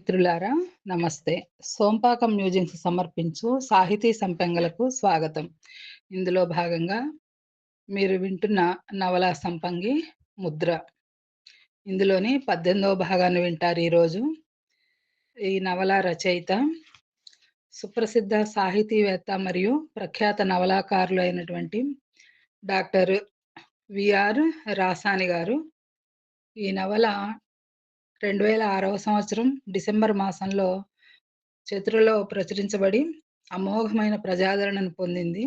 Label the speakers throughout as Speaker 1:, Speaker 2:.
Speaker 1: మిత్రులారా నమస్తే. సోంపాకం మ్యూజియంస్ సమర్పించు సాహితీ సంపెంగలకు స్వాగతం. ఇందులో భాగంగా మీరు వింటున్న నవల సంపంగి ముద్ర. ఇందులోని పద్దెనిమిదవ భాగాన్ని వింటారు ఈరోజు. ఈ నవల రచయిత సుప్రసిద్ధ సాహితీవేత్త మరియు ప్రఖ్యాత నవలాకారులు అయినటువంటి డాక్టర్ విఆర్ రాసాని గారు. ఈ నవల రెండు వేల ఆరవ సంవత్సరం డిసెంబర్ మాసంలో చతురలో ప్రచురించబడి అమోఘమైన ప్రజాదరణను పొందింది.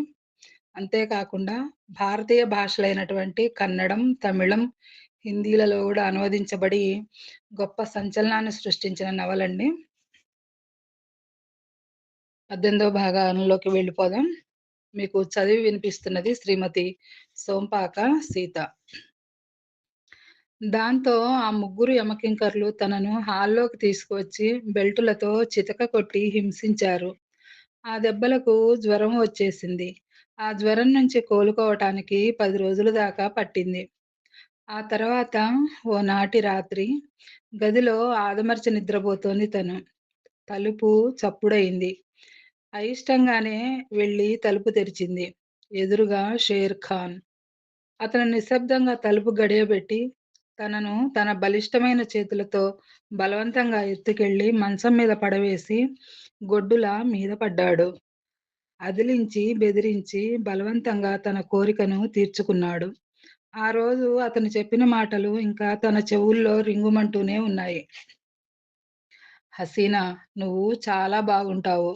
Speaker 1: అంతేకాకుండా భారతీయ భాషలైనటువంటి కన్నడం తమిళం హిందీలలో కూడా అనువదించబడి గొప్ప సంచలనాన్ని సృష్టించిన నవలండి. పద్దెనిమిదవ భాగంలోకి వెళ్ళిపోదాం. మీకు చదివి వినిపిస్తున్నది శ్రీమతి సోంపాక సీత. దాంతో ఆ ముగ్గురు యమకింకర్లు తనను హాల్లోకి తీసుకువచ్చి బెల్టులతో చితక కొట్టి హింసించారు. ఆ దెబ్బలకు జ్వరం వచ్చేసింది. ఆ జ్వరం నుంచి కోలుకోవటానికి పది రోజుల దాకా పట్టింది. ఆ తర్వాత ఓ నాటి రాత్రి గదిలో ఆదమర్చి నిద్రపోతోంది తను. తలుపు చప్పుడైంది అయిష్టంగానే వెళ్ళి తలుపు తెరిచింది. ఎదురుగా షేర్ ఖాన్. అతను నిశ్శబ్దంగా తలుపు గడియబెట్టి తనను తన బలిష్టమైన చేతులతో బలవంతంగా ఎత్తుకెళ్ళి మంచం మీద పడవేసి గొడ్డుల మీద పడ్డాడు. అదిలించి బెదిరించి బలవంతంగా తన కోరికను తీర్చుకున్నాడు. ఆ రోజు అతను చెప్పిన మాటలు ఇంకా తన చెవుల్లో రింగుమంటూనే ఉన్నాయి. హసీనా నువ్వు చాలా బాగుంటావు.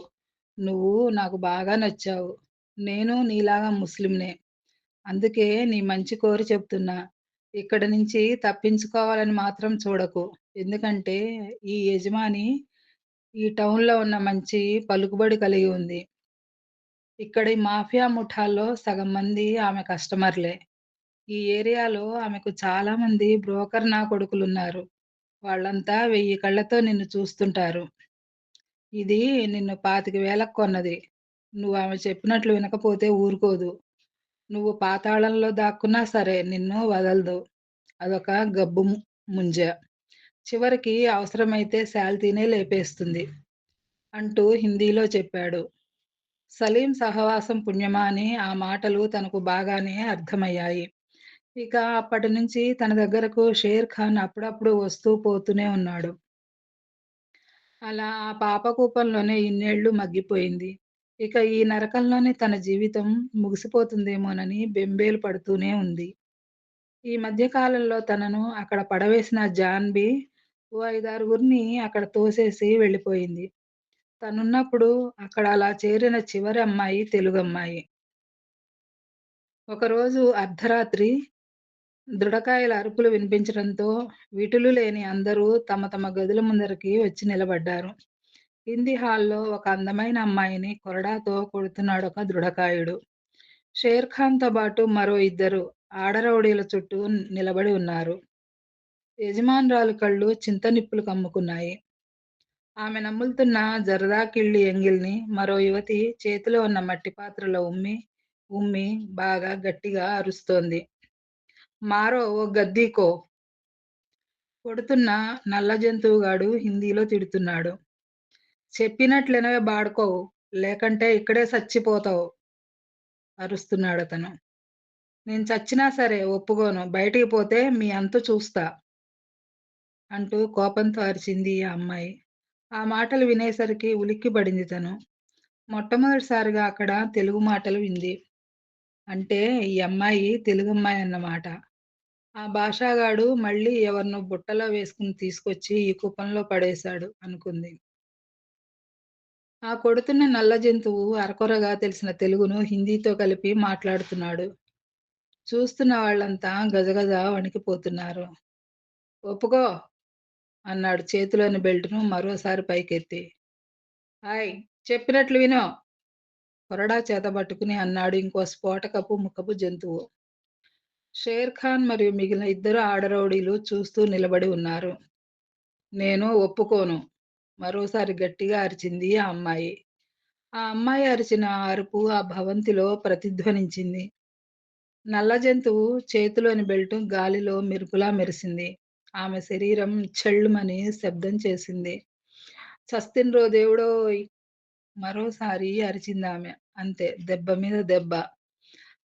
Speaker 1: నువ్వు నాకు బాగా నచ్చావు. నేను నీలాగా ముస్లింనే. అందుకే నీ మంచి కోరి చెప్తున్నా. ఇక్కడ నుంచి తప్పించుకోవాలని మాత్రం చూడకు. ఎందుకంటే ఈ యజమాని ఈ టౌన్లో ఉన్న మంచి పలుకుబడి కలిగి ఉంది. ఇక్కడి మాఫియా ముఠాల్లో సగం మంది ఆమె కస్టమర్లే. ఈ ఏరియాలో ఆమెకు చాలా మంది బ్రోకర్ నా కొడుకులు ఉన్నారు వాళ్ళంతా వెయ్యి కళ్ళతో నిన్ను చూస్తుంటారు. ఇది నిన్ను పాతిక వేలకు కొన్నది. నువ్వు ఆమె చెప్పినట్లు వినకపోతే ఊరుకోదు. నువ్వు పాతాళంలో దాక్కున్నా సరే నిన్ను వదలదు. అదొక గబ్బు ముంజ. చివరికి అవసరమైతే శాల్తీనే లేపేస్తుంది. అంటూ హిందీలో చెప్పాడు. సలీం సహవాసం పుణ్యమా అని ఆ మాటలు తనకు బాగానే అర్థమయ్యాయి. ఇక అప్పటి నుంచి తన దగ్గరకు షేర్ ఖాన్ అప్పుడప్పుడు వస్తూ పోతూనే ఉన్నాడు. అలా ఆ పాపకూపంలోనే ఇన్నేళ్ళు మగ్గిపోయింది. ఇక ఈ నరకంలోనే తన జీవితం ముగిసిపోతుందేమోనని బెంబేలు పడుతూనే ఉంది. ఈ మధ్యకాలంలో తనను అక్కడ పడవేసిన జాన్బీ ఓ ఐదారుగురిని అక్కడ తోసేసి వెళ్ళిపోయింది. తనున్నప్పుడు అక్కడ అలా చేరిన చివరి అమ్మాయి తెలుగు అమ్మాయి ఒకరోజు అర్ధరాత్రి దృఢకాయల అరుపులు వినిపించడంతో విటులు లేని అందరూ తమ తమ గదుల ముందరికి వచ్చి నిలబడ్డారు. హిందీ హాల్లో ఒక అందమైన అమ్మాయిని కొరడాతో కొడుతున్నాడు ఒక దృఢకాయుడు. షేర్ ఖాన్తో పాటు మరో ఇద్దరు ఆడరౌడీల చుట్టూ నిలబడి ఉన్నారు. యజమానురాలు కళ్ళు చింత నిప్పులు కమ్ముకున్నాయి. ఆమె నమ్ములుతున్న జరదాకిళ్ళి ఎంగిల్ని మరో యువతి చేతిలో ఉన్న మట్టి పాత్రలో ఉమ్మి ఉమ్మి బాగా గట్టిగా అరుస్తోంది. మారో ఓ గద్దీకో! కొడుతున్న నల్ల జంతువుగాడు హిందీలో తిడుతున్నాడు. చెప్పినట్లెనవే బాడుకోవు లేకంటే ఇక్కడే చచ్చిపోతావు. అరుస్తున్నాడు అతను. నేను చచ్చినా సరే ఒప్పుకోను. బయటికి పోతే మీ అంత చూస్తా. అంటూ కోపంతో అరిచింది ఆ అమ్మాయి. ఆ మాటలు వినేసరికి ఉలిక్కి పడింది తను. మొట్టమొదటిసారిగా అక్కడ తెలుగు మాటలు వింది. అంటే ఈ అమ్మాయి తెలుగు అమ్మాయి అన్నమాట. ఆ భాషాగాడు మళ్ళీ ఎవరినో బుట్టలో వేసుకుని తీసుకొచ్చి ఈ కుప్పంలో పడేశాడు అనుకుంది. ఆ కొడుతున్న నల్ల జంతువు అరకొరగా తెలిసిన తెలుగును హిందీతో కలిపి మాట్లాడుతున్నాడు. చూస్తున్న వాళ్ళంతా గజగజ వణికిపోతున్నారు. ఒప్పుకో అన్నాడు చేతిలోని బెల్ట్ను మరోసారి పైకెత్తి. హాయ్ చెప్పినట్లు వినో. కొరడా చేత పట్టుకుని అన్నాడు ఇంకో స్ఫోటకపు ముఖపు జంతువు. షేర్ ఖాన్ మరియు మిగిలిన ఇద్దరు ఆడరౌడీలు చూస్తూ నిలబడి ఉన్నారు. నేను ఒప్పుకోను. మరోసారి గట్టిగా అరిచింది ఆ అమ్మాయి ఆ అమ్మాయి అరిచిన అరుపు ఆ భవంతిలో ప్రతిధ్వనించింది నల్ల జంతువు చేతిలోని బెల్ట్ గాలిలో మెరుపులా మెరిసింది ఆమె శరీరం చెళ్ళుమని శబ్దం చేసింది చస్తిన్రో దేవుడోయ్! మరోసారి అరిచింది ఆమె అంతే దెబ్బ మీద దెబ్బ.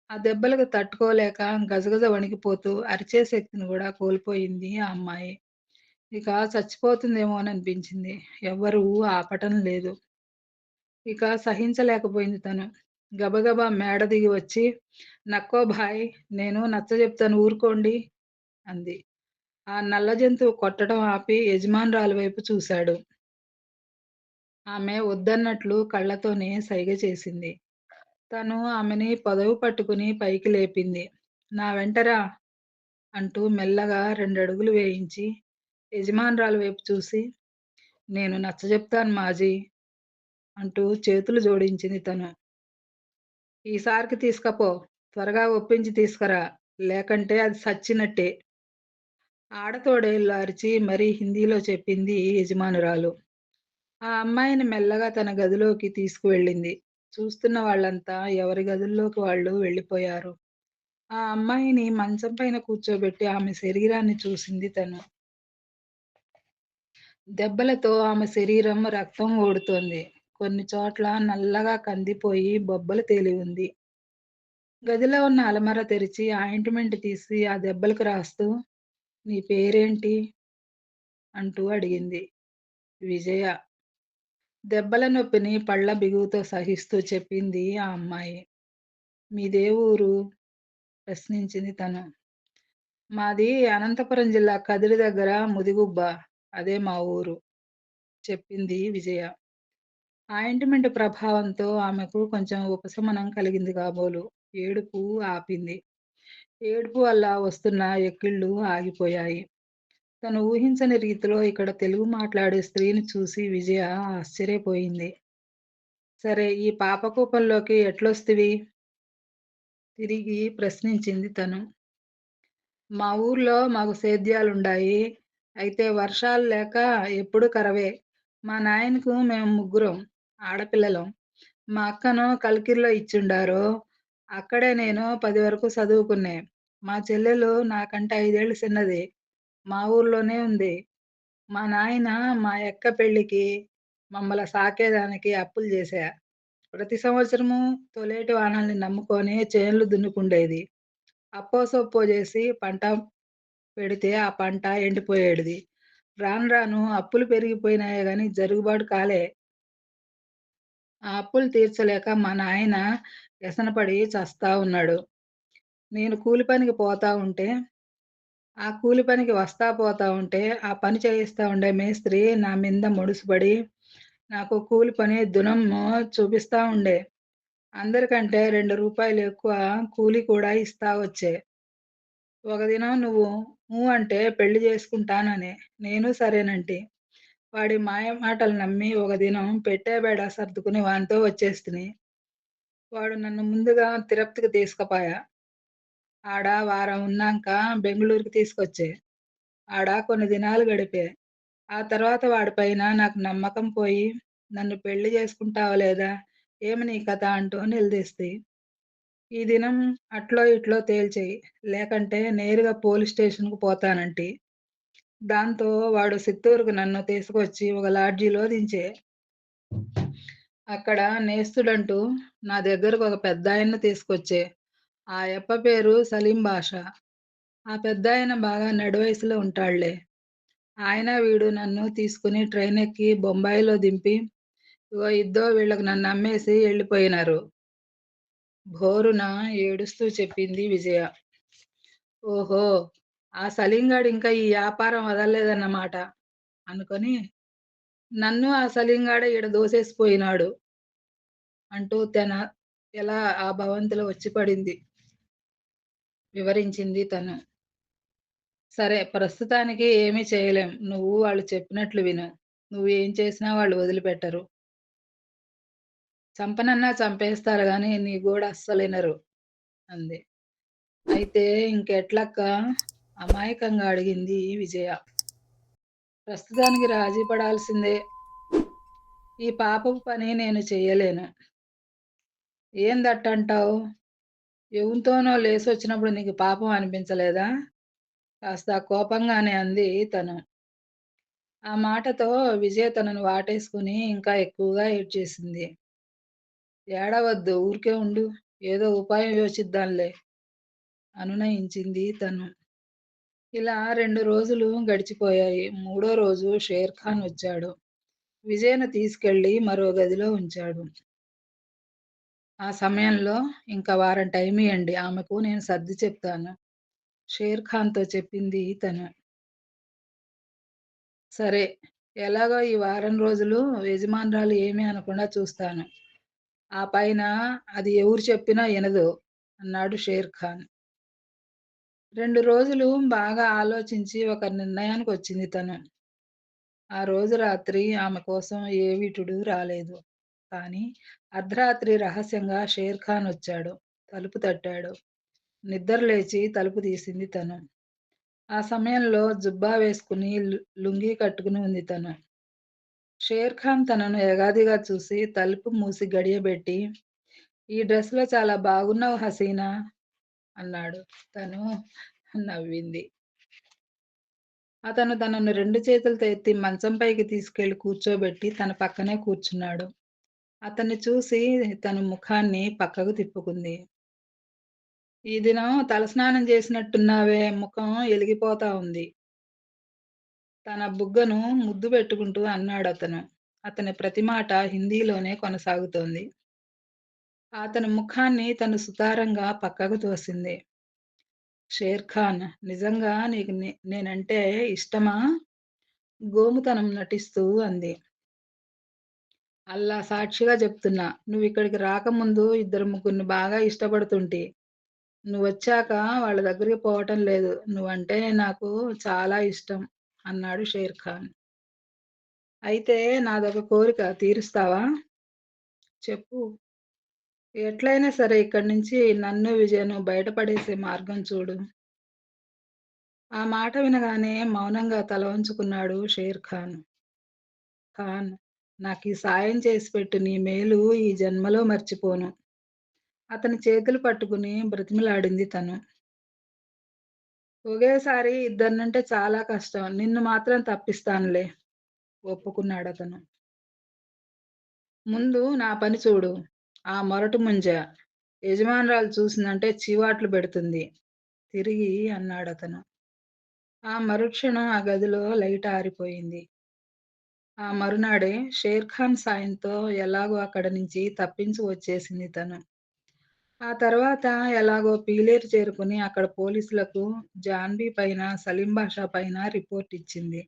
Speaker 1: ఆ దెబ్బలకు తట్టుకోలేక గజగజ వణికిపోతూ అరిచే శక్తిని కూడా కోల్పోయింది ఆ అమ్మాయి. ఇక చచ్చిపోతుందేమో అని అనిపించింది ఎవ్వరూ ఆపటం లేదు. ఇక సహించలేకపోయింది తను. గబగబా మేడ దిగి వచ్చి, "నక్కో భాయ్ నేను నచ్చజెప్తాను ఊరుకోండి" అంది. ఆ నల్ల జంతువు కొట్టడం ఆపి యజమానురాలి వైపు చూశాడు. ఆమె వద్దన్నట్లు కళ్ళతోనే సైగ చేసింది. తను ఆమెని పొదవు పట్టుకుని పైకి లేపింది. "నా వెంటరా అంటూ మెల్లగా రెండడుగులు వేయించి, యజమానురాలు వైపు చూసి, "నేను నచ్చజెప్తాను మాజీ" అంటూ చేతులు జోడించింది తను. "ఈసారికి తీసుకపో. త్వరగా ఒప్పించి తీసుకురా. లేకంటే అది సచ్చినట్టే" ఆడతోడేళ్ళు అరిచి మరీ హిందీలో చెప్పింది యజమానురాలు. ఆ అమ్మాయిని మెల్లగా తన గదిలోకి తీసుకువెళ్ళింది. చూస్తున్న వాళ్ళంతా ఎవరి గదుల్లోకి వాళ్ళు వెళ్ళిపోయారు. ఆ అమ్మాయిని మంచం పైన కూర్చోబెట్టి ఆమె శరీరాన్ని చూసింది తను. దెబ్బలతో ఆమె శరీరం రక్తం ఓడుతోంది. కొన్ని చోట్ల నల్లగా కందిపోయి బొబ్బలు తేలి ఉంది. గదిలో ఉన్న అలమర తెరిచి ఆయింట్‌మెంట్ తీసి ఆ దెబ్బలకు రాస్తూ, "నీ పేరేంటి?" అంటూ అడిగింది. "విజయ." దెబ్బల నొప్పిని పళ్ళ బిగువుతో సహిస్తూ చెప్పింది ఆ అమ్మాయి. "మీదే ఊరు?" ప్రశ్నించింది తను. "మాది అనంతపురం జిల్లా కదిరి దగ్గర ముదిగుబ్బ. అదే మా ఊరు" చెప్పింది విజయ. ఆయింట్‌మెంట్ ప్రభావంతో ఆమెకు కొంచెం ఉపశమనం కలిగింది కాబోలు. ఏడుపు ఆపింది. ఏడుపు వల్ల వస్తున్న ఎక్కిళ్ళు ఆగిపోయాయి. తను ఊహించని రీతిలో ఇక్కడ తెలుగు మాట్లాడే స్త్రీని చూసి విజయ ఆశ్చర్యపోయింది. "సరే ఈ పాపకూపంలోకి ఎట్లొస్తివి?" తిరిగి ప్రశ్నించింది తను. "మా ఊర్లో మాకు సేద్యాలుండాయి. అయితే వర్షాలు లేక ఎప్పుడూ కరవే. మా నాయనకు మేము ముగ్గురం ఆడపిల్లలం. మా అక్కను కల్కిరిలో ఇచ్చుండారు. అక్కడే నేను పది వరకు చదువుకునే మా చెల్లెలు నాకంటే ఐదేళ్ళు చిన్నది. మా ఊర్లోనే ఉంది. మా నాయన మా అక్క పెళ్ళికి మమ్మల్ని సాకేదానికి అప్పులు చేశా ప్రతి సంవత్సరము తొలేటి వానల్ని నమ్ముకొని చేనులు దున్నుకుండేది. అప్పో సొప్పో చేసి పంట పెడితే ఆ పంట ఎండిపోయేది రాను రాను అప్పులు పెరిగిపోయినాయే గాని జరుగుబాటు కాలే. ఆ అప్పులు తీర్చలేక మా నాయన వ్యసనపడి చస్తా ఉన్నాడు. నేను కూలి పనికి పోతా ఉంటే, ఆ కూలి పనికి వస్తా పోతా ఉంటే, ఆ పని చేయిస్తా ఉండే మేస్త్రి నా మీద ముడుసుపడి నాకు కూలి పని దునమ్ము చూపిస్తా ఉండే. అందరికంటే రెండు రూపాయలు ఎక్కువ కూలి కూడా ఇస్తా వచ్చే. ఒక దినం నువ్వు ఊ అంటే పెళ్ళి జేసుకుంటాననే. నేను సరేనంటి. వాడి మాయమాటలు నమ్మి ఒకదినం పెట్టే బేడ సర్దుకుని వానితో వచ్చేస్తిని. వాడు నన్ను ముందుగా తిరుపతికి తీసుకుపాయె. ఆడ వారం ఉన్నాంక బెంగుళూరుకి తీసుకొచ్చే. ఆడ కొన్ని దినాలు గడిపే. ఆ తర్వాత వాడిపైన నాకు నమ్మకం పోయి, నన్ను పెళ్ళి చేసుకుంటావా లేదా? ఏమి నీ కథ అంటూ నిలదీస్తి. ఈ దినం అట్లో ఇట్లో తేల్చేయి లేకంటే నేరుగా పోలీస్ స్టేషన్‌కు పోతానంటి. దాంతో వాడు సిత్తూరుకు నన్ను తీసుకొచ్చి ఒక లాడ్జిలో దించే. అక్కడ నేస్తుడంటూ నా దగ్గరకు ఒక పెద్దాయన్ని తీసుకొచ్చే. ఆ యప్ప పేరు సలీం బాషా. ఆ పెద్దాయన బాగా నడివయసులో ఉంటాడులే. ఆయన వీడు నన్ను తీసుకుని ట్రైనెక్కి బొంబాయిలో దింపి, ఇగో ఇద్దో వీళ్ళకు నన్నమ్మేసి వెళ్ళిపోయినారు భోరున ఏడుస్తూ చెప్పింది విజయ. ఓహో! ఆ సలీంగాడు ఇంకా ఈ వ్యాపారం వదలలేదన్నమాట అనుకొని, నన్ను ఆ సలింగాడ ఈడ దోసేసిపోయినాడు. అంటూ తన ఎలా ఆ భవంతిలో వచ్చి పడింది. వివరించింది తను. సరే ప్రస్తుతానికి ఏమీ చేయలేం. నువ్వు వాళ్ళు చెప్పినట్లు విను. నువ్వు ఏం చేసినా వాళ్ళు వదిలిపెట్టరు. చంపనన్నా చంపేస్తారు కానీ నీ కూడా అస్సలినరు అంది. అయితే ఇంకెట్లక్క అమాయకంగా అడిగింది విజయ. ప్రస్తుతానికి రాజీ పడాల్సిందే. ఈ పాపపు పని నేను చెయ్యలేను. ఏందట్టంటావు? లేచి వచ్చినప్పుడు నీకు పాపం అనిపించలేదా? కాస్త కోపంగానే అంది తను. ఆ మాటతో విజయ తనను వాటేసుకొని ఇంకా ఎక్కువగా ఏడ్చేసింది. ఏడవద్దు ఊరికే ఉండు. ఏదో ఉపాయం యోచిద్దాంలే అనునయించింది తను. ఇలా రెండు రోజులు గడిచిపోయాయి. మూడో రోజు షేర్‌ఖాన్ వచ్చాడు. విజయను తీసుకెళ్ళి మరో గదిలో ఉంచాడు. ఆ సమయంలో ఇంకా వారం టైం ఇవ్వండి ఆమెకు నేను సర్ది చెప్తాను" షేర్‌ఖాన్‌తో చెప్పింది తను. "సరే. ఎలాగో ఈ వారం రోజులు యజమానురాలు ఏమీ అనకుండా చూస్తాను. ఆ పైన అది ఎవరు చెప్పినా వినదు అన్నాడు షేర్ ఖాన్ రెండు రోజులు బాగా ఆలోచించి ఒక నిర్ణయానికి వచ్చింది తను. ఆ రోజు రాత్రి ఆమె కోసం ఏ విటుడు రాలేదు. కానీ అర్ధరాత్రి రహస్యంగా షేర్ ఖాన్ వచ్చాడు. తలుపు తట్టాడు. నిద్ర లేచి తలుపు తీసింది తను. ఆ సమయంలో జుబ్బా వేసుకుని లుంగీ కట్టుకుని ఉంది తను. షేర్ ఖాన్ తనను ఎగాదిగా చూసి తలుపు మూసి గడియబెట్టి, "ఈ డ్రెస్‌లో చాలా బాగున్నావు హసీనా" అన్నాడు. తను నవ్వింది. అతను తనను రెండు చేతులతో ఎత్తి మంచం పైకి తీసుకెళ్ళి కూర్చోబెట్టి తన పక్కనే కూర్చున్నాడు. అతన్ని చూసి తన ముఖాన్ని పక్కకు తిప్పుకుంది. "ఈ దినం తలస్నానం చేసినట్టున్నావే ముఖం ఎలిగిపోతా ఉంది" తన బుగ్గను ముద్దు పెట్టుకుంటూ అన్నాడు అతను అతని ప్రతి మాట హిందీలోనే కొనసాగుతోంది. అతని ముఖాన్ని తను సుతారంగా పక్కకు తోసింది. షేర్‌ఖాన్ నిజంగా నీకు నేనంటే ఇష్టమా? గోముతనం నటిస్తూ అంది. అల్లా సాక్షిగా చెప్తున్నా. నువ్వు ఇక్కడికి రాకముందు ఇద్దరు ముగ్గురిని బాగా ఇష్టపడుతుంటి. నువ్వొచ్చాక వాళ్ళ దగ్గరికి పోవటం లేదు. నువ్వంటే నాకు చాలా ఇష్టం అన్నాడు షేర్ ఖాన్ అయితే నాదొక కోరిక తీరుస్తావా? చెప్పు. ఎట్లైనా సరే ఇక్కడి నుంచి నన్ను, విజయను బయటపడేసే మార్గం చూడు. ఆ మాట వినగానే మౌనంగా తల వంచుకున్నాడు షేర్ ఖాన్ ఖాన్ నాకు ఈ సాయం చేసి పెట్టు. నీ మేలు ఈ జన్మలో మర్చిపోను. అతని చేతులు పట్టుకుని బ్రతిమిలాడింది తను. ఒకేసారి ఇద్దరినంటే చాలా కష్టం. నిన్ను మాత్రం తప్పిస్తానులే ఒప్పుకున్నాడు అతను ముందు నా పని చూడు. ఆ మొరటు ముంజ యజమానురాలు చూసిందంటే చీవాట్లు పెడుతుంది తిరిగి అన్నాడు అతను ఆ మరుక్షణం ఆ గదిలో లైట్ ఆరిపోయింది. ఆ మరునాడే షేర్‌ఖాన్ సాయంతో ఎలాగో అక్కడి నుంచి తప్పించి వచ్చేసింది తను. ఆ తర్వాత ఎలాగో పీలేరు చేరుకుని అక్కడ పోలీసులకు జాన్బీ పైన, సలీం బాషా పైన రిపోర్ట్ ఇచ్చింది.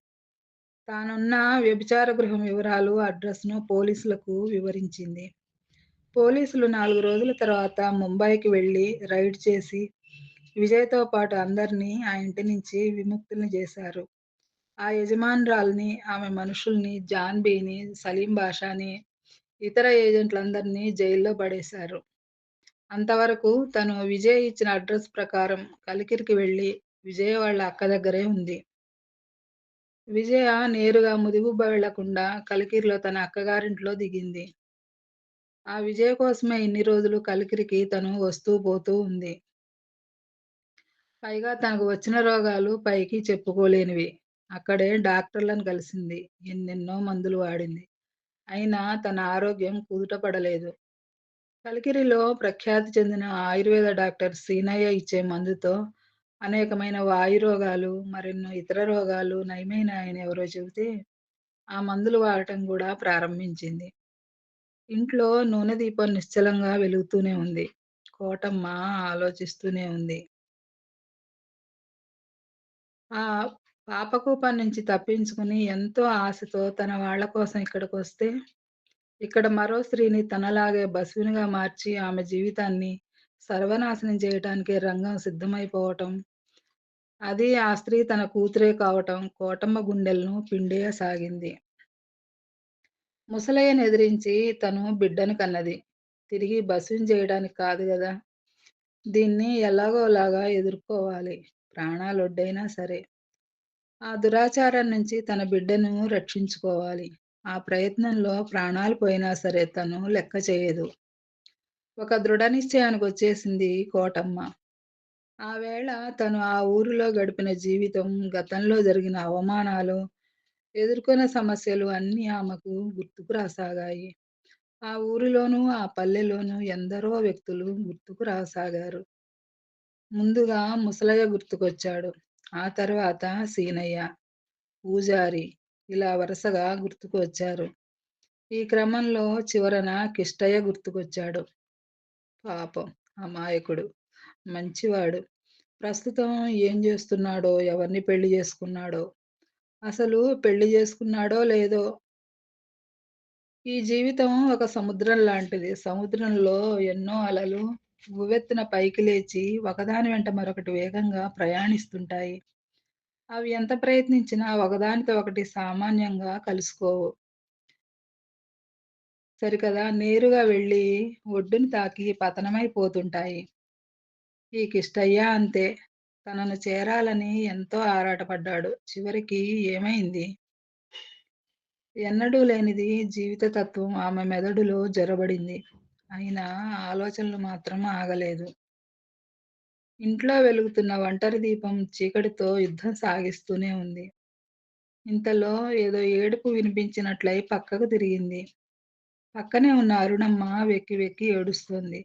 Speaker 1: తానున్న వ్యభిచార గృహం వివరాలు, అడ్రస్‌ను పోలీసులకు వివరించింది. పోలీసులు నాలుగు రోజుల తర్వాత ముంబైకి వెళ్ళి రైడ్ చేసి విజయ్‌తో పాటు అందరినీ ఆ ఇంటి నుంచి విముక్తుల్ని చేశారు. ఆ యజమానురాల్ని, ఆమె మనుషుల్ని, జాన్బీని, సలీం బాషాని, ఇతర ఏజెంట్లందరినీ జైల్లో పడేశారు. అంతవరకు తను విజయ్ ఇచ్చిన అడ్రస్ ప్రకారం కలికిరికి వెళ్ళి విజయ వాళ్ళ అక్క దగ్గరే ఉంది. విజయ నేరుగా ముదిగుబ్బ వెళ్ళకుండా కలికిరిలో తన అక్కగారింట్లో దిగింది. ఆ విజయ కోసమే ఇన్ని రోజులు కలికిరికి తను వస్తూ పోతూ ఉంది. పైగా తనకు వచ్చిన రోగాలు పైకి చెప్పుకోలేనివి. అక్కడే డాక్టర్లను కలిసింది. ఎన్నెన్నో మందులు వాడింది. అయినా తన ఆరోగ్యం కుదుట పడలేదు కలికిరిలో ప్రఖ్యాతి చెందిన ఆయుర్వేద డాక్టర్ సీనయ్య ఇచ్చే మందుతో అనేకమైన వాయు రోగాలు, మరెన్నో ఇతర రోగాలు నయమైనాయని ఎవరో చెబితే ఆ మందులు వాడటం కూడా ప్రారంభించింది. ఇంట్లో నూనె దీపం నిశ్చలంగా వెలుగుతూనే ఉంది. కోటమ్మ ఆలోచిస్తూనే ఉంది. ఆ పాపకూపం నుంచి తప్పించుకుని ఎంతో ఆశతో తన వాళ్ళ కోసం ఇక్కడికొస్తే, ఇక్కడ మరో స్త్రీని తనలాగే బస్వినిగా మార్చి ఆమె జీవితాన్ని సర్వనాశనం చేయటానికి రంగం సిద్ధమైపోవటం, అది ఆ స్త్రీ తన కూతురే కావటం కోటమ్మ గుండెలను పిండేయసాగింది. ముసలయ్యను ఎదిరించి తను బిడ్డను కన్నది. తిరిగి బస్విన్ చేయడానికి కాదు కదా దీన్ని ఎలాగోలాగా ఎదుర్కోవాలి. ప్రాణాలొడ్డైనా సరే. ఆ దురాచారం నుంచి తన బిడ్డను రక్షించుకోవాలి. ఆ ప్రయత్నంలో ప్రాణాలు పోయినా సరే తను లెక్క చేయదు. ఒక దృఢ నిశ్చయానికొచ్చేసింది కోటమ్మ. ఆ వేళ తను ఆ ఊరిలో గడిపిన జీవితం, గతంలో జరిగిన అవమానాలు, ఎదుర్కొన్న సమస్యలు అన్నీ ఆమెకు గుర్తుకు రాసాగాయి. ఆ ఊరిలోనూ, ఆ పల్లెలోనూ ఎందరో వ్యక్తులు గుర్తుకు రాసాగారు. ముందుగా ముసలయ్య గుర్తుకొచ్చాడు. ఆ తర్వాత సీనయ్య, పూజారి ఇలా వరుసగా గుర్తుకు వచ్చారు. ఈ క్రమంలో చివరన కిష్టయ్య గుర్తుకొచ్చాడు. పాపం అమాయకుడు, మంచివాడు. ప్రస్తుతం ఏం చేస్తున్నాడో ఎవరిని పెళ్ళి చేసుకున్నాడో అసలు పెళ్ళి చేసుకున్నాడో లేదో? ఈ జీవితం ఒక సముద్రం లాంటిది. సముద్రంలో ఎన్నో అలలు ఉవ్వెత్తున పైకి లేచి ఒకదాని వెంట మరొకటి వేగంగా ప్రయాణిస్తుంటాయి. అవి ఎంత ప్రయత్నించినా ఒకదానితో ఒకటి సామాన్యంగా కలుసుకోవు. సరికదా నేరుగా వెళ్ళి ఒడ్డుని తాకి పతనమైపోతుంటాయి. ఈ కిష్టయ్య అంతే. తనను చేరాలని ఎంతో ఆరాటపడ్డాడు. చివరికి ఏమైంది? ఎన్నడూ లేనిది జీవిత తత్వం ఆమె మెదడులో జొరబడింది. అయినా ఆలోచనలు మాత్రం ఆగలేదు. ఇంట్లో వెలుగుతున్న ఒంటరి దీపం చీకటితో యుద్ధం సాగిస్తూనే ఉంది. ఇంతలో ఏదో ఏడుపు వినిపించినట్లయి పక్కకు తిరిగింది. పక్కనే ఉన్న అరుణమ్మ వెక్కి వెక్కి ఏడుస్తోంది.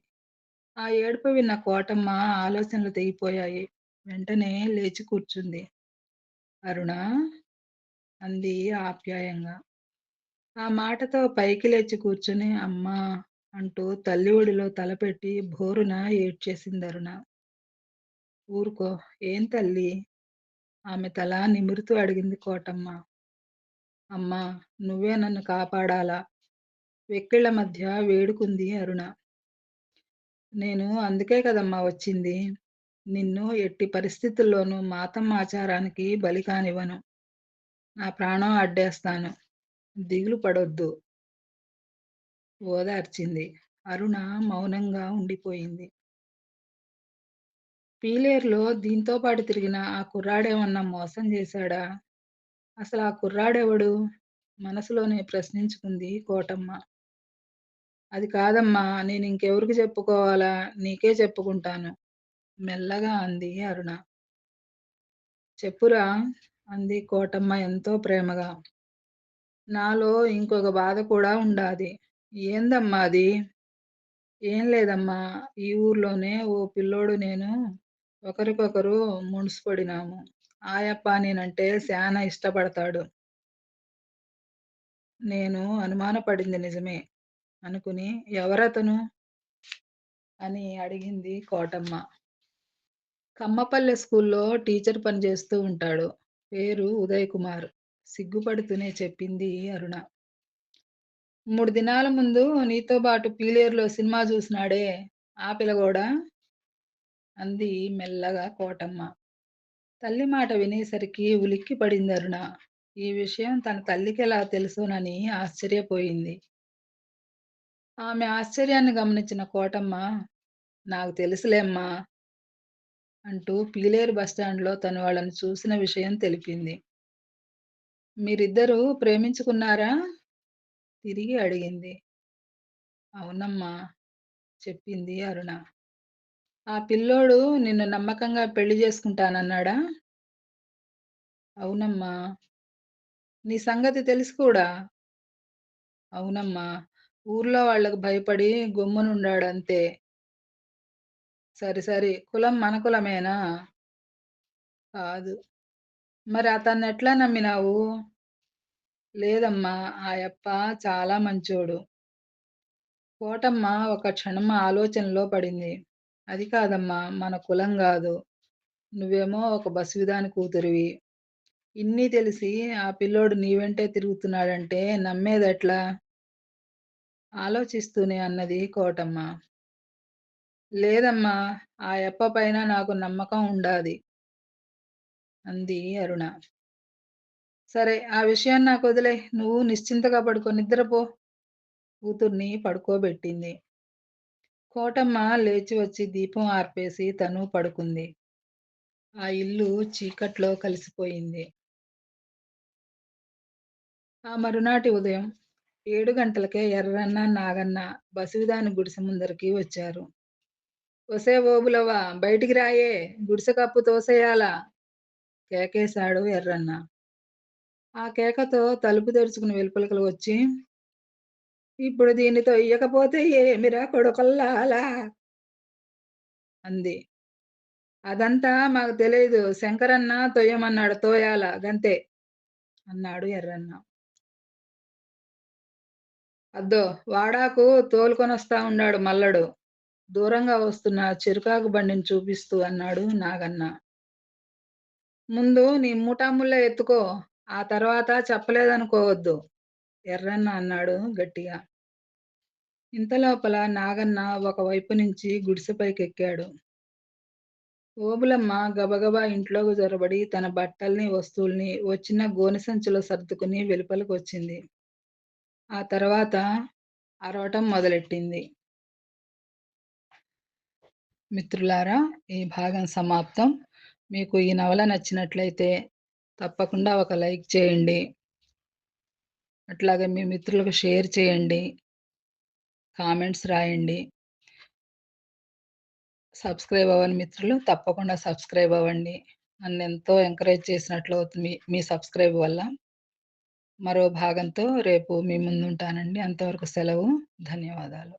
Speaker 1: ఆ ఏడుపు విన్న కోటమ్మ ఆలోచనలు తెగిపోయాయి. వెంటనే లేచి కూర్చుంది. అరుణ అంది ఆప్యాయంగా. ఆ మాటతో పైకి లేచి కూర్చుని అమ్మా! అంటూ తల్లి ఒడిలో తలపెట్టి భోరున ఏడ్చేసింది అరుణ ఊరుకో! ఏం తల్లి ఆమె తల నిమురుతూ అడిగింది కోటమ్మ. అమ్మా! నువ్వే నన్ను కాపాడాలా? వెక్కిళ్ళ మధ్య వేడుకుంది అరుణ. నేను అందుకే కదమ్మా వచ్చింది. నిన్ను ఎట్టి పరిస్థితుల్లోనూ మాతమ్మ ఆచారానికి బలి కానివ్వను. నా ప్రాణం అడ్డేస్తాను. దిగులు పడొద్దు. ఓదార్చింది. అరుణ మౌనంగా ఉండిపోయింది. పీలేరులో దీంతో పాటు తిరిగిన ఆ కుర్రాడేమన్నా మోసం చేశాడా? అసలు ఆ కుర్రాడెవడు? మనసులోనే ప్రశ్నించుకుంది కోటమ్మ. అది కాదమ్మా! నేను ఇంకెవరికి చెప్పుకోవాలా? నీకే చెప్పుకుంటాను. మెల్లగా అంది అరుణ. చెప్పురా! అంది కోటమ్మ ఎంతో ప్రేమగా. నాలో ఇంకొక బాధ కూడా ఉండాది. ఏందమ్మా అది? ఏం లేదమ్మా! ఈ ఊర్లోనే ఓ పిల్లోడు నేను ఒకరికొకరు ముడుసుపడినాము. ఆయప్ప నేనంటే శానా ఇష్టపడతాడు. నేను అనుమానపడింది నిజమే అనుకుని ఎవరతను? అని అడిగింది కోటమ్మ. కమ్మపల్లె స్కూల్లో టీచర్ పని చేస్తూ ఉంటాడు. పేరు ఉదయ్ కుమార్. సిగ్గుపడుతూనే చెప్పింది అరుణ. మూడు దినాల ముందు నీతో పాటు పీలేరులో సినిమా చూసినాడే ఆ పిల్లగోడా? అంది మెల్లగా కోటమ్మ. తల్లి మాట వినేసరికి ఉలిక్కిపడింది అరుణ. ఈ విషయం తన తల్లికి ఎలా తెలుసునని ఆశ్చర్యపోయింది. ఆమె ఆశ్చర్యాన్ని గమనించిన కోటమ్మ నాకు తెలుసులేమ్మా! అంటూ పీలేరు బస్టాండ్‌లో తను వాళ్ళని చూసిన విషయం తెలిపింది. మీరిద్దరూ ప్రేమించుకున్నారా? తిరిగి అడిగింది. అవునమ్మా! చెప్పింది అరుణ. ఆ పిల్లోడు నిన్ను నమ్మకంగా పెళ్ళి చేసుకుంటానన్నాడా? అవునమ్మా! నీ సంగతి తెలిసి కూడా? అవునమ్మా! ఊర్లో వాళ్ళకి భయపడి గమ్మునుండాడంతే. సరి సరి. కులం మన కులమేనా? కాదు. మరి అతన్నెట్లా నమ్మినావు? లేదమ్మా! ఆ యప్ప చాలా మంచోడు. కోటమ్మ ఒక క్షణం ఆలోచనలో పడింది. అది కాదమ్మా! మన కులం కాదు నువ్వేమో ఒక బసువిదాని కూతురివి. ఇన్ని తెలిసి ఆ పిల్లోడు నీ వెంటే తిరుగుతున్నాడంటే నమ్మేదెట్లా? ఆలోచిస్తూనే అన్నది కోటమ్మ. లేదమ్మా! ఆ యప్ప పైన నాకు నమ్మకం ఉండాది. అంది అరుణ. సరే ఆ విషయం వదిలే నువ్వు నిశ్చింతగా పడుకో. నిద్రపో. కూతుర్ని పడుకోబెట్టింది. కోటమ్మ లేచి వచ్చి దీపం ఆర్పేసి తను పడుకుంది. ఆ ఇల్లు చీకట్లో కలిసిపోయింది. ఆ మరునాటి ఉదయం ఏడు గంటలకే ఎర్రన్న, నాగన్న బసువిదాని గుడిసె ముందరికి వచ్చారు. ఒసే ఓబులవ్వ బయటికి రాయే గుడిసె కప్పు తోసెయ్యాల కేకేశాడు ఎర్రన్న. ఆ కేకతో తలుపు తెరుచుకుని వెలుపలకలు వచ్చి ఇప్పుడు దీనితో ఇయ్యకపోతే ఏమిరా కొడుకల్లాలా అంది. అదంతా మాకు తెలియదు శంకరన్న తొయ్యమన్నాడు తోయాల గంతే అన్నాడు ఎర్రన్న. అద్దో వాడాకు తోలుకొనొస్తా ఉండాడు మల్లడు. దూరంగా వస్తున్న చిరుకాకు బండిని చూపిస్తూ అన్నాడు నాగన్న. ముందు నీ మూటాముళ్ళ ఎత్తుకో. ఆ తర్వాత చెప్పలేదనుకోవద్దు. ఎర్రన్న అన్నాడు గట్టిగా. ఇంతలోపల నాగన్న ఒకవైపు నుంచి గుడిసెపైకెక్కాడు. ఓబులమ్మ గబగబా ఇంట్లోకి జొరబడి తన బట్టల్ని, వస్తువుల్ని వచ్చిన గోనె సంచిలో సర్దుకుని వెలుపలకొచ్చింది. ఆ తర్వాత అరవటం మొదలెట్టింది. మిత్రులారా ఈ భాగం సమాప్తం. మీకు ఈ నవల నచ్చినట్లయితే తప్పకుండా ఒక లైక్ చేయండి. అట్లాగే మీ మిత్రులకు షేర్ చేయండి. కామెంట్స్ రాయండి. సబ్స్క్రైబ్ అవ్వని మిత్రులు తప్పకుండా సబ్స్క్రైబ్ అవ్వండి. నన్ను ఎంతో ఎంకరేజ్ చేసినట్లవుతుంది మీ మీ సబ్స్క్రైబ్ వల్ల. మరో భాగంతో రేపు మీ ముందుంటానండి. అంతవరకు సెలవు. ధన్యవాదాలు.